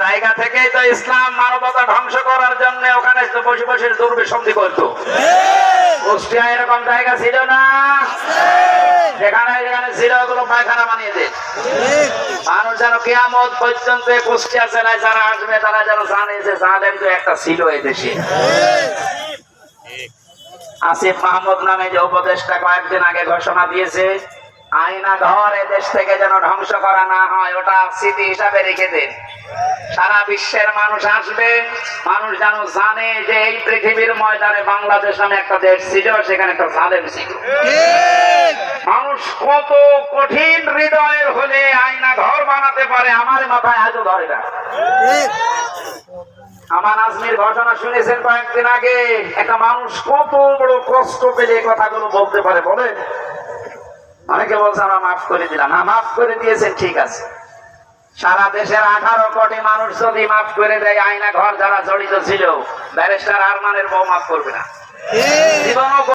জায়গা থেকেই তো ইসলাম মানবতা ধ্বংস করার জন্য ওখানে বসে বসে দুর্বিসন্ধি করতো। কুষ্টিয়া এরকম জায়গা ছিল না। যেখানে যেখানে ছিল ওগুলো পায়খানা বানিয়ে মানুষ যেন কেয়ামত পর্যন্ত কুষ্টিয়া যারা আসবে, তারা যেন জানে যে তো একটা ছিল এই দেশে। আসিফ মাহমুদ নামে যে উপদেশটা কয়েকদিন আগে ঘোষণা দিয়েছে, আয়না ঘর এ দেশ থেকে যেন ধ্বংস করা না হয়, ওটা স্মৃতি হিসাবে রেখে দেন। সারা বিশ্বের মানুষ আসবে। মানুষ যেন জানে যে এই পৃথিবীর ময়দানে বাংলাদেশ নামে একটা দেশ ছিল, সেখানে একটা জালেম ছিল। মানুষ কত কঠিন হৃদয়ের হলে আয়না ঘর বানাতে পারে, আমার মাথায় আজও ধরে না। আমার আজমির ঘটনা শুনেছেন কয়েকদিন আগে। একটা মানুষ কত বড় কষ্ট পেলে কথাগুলো বলতে পারে বলে অনেকে বলছে, আমরা মাফ করে দিলাম। না মাফ করে দিয়েছেন, ঠিক আছে। সারা দেশের আঠারো কোটি মানুষ যদি মাফ করে দেয় আয়না ঘর যারা জড়িত ছিল ব্যারিস্টার আরমানের বউ মাফ করবে না। জীবনও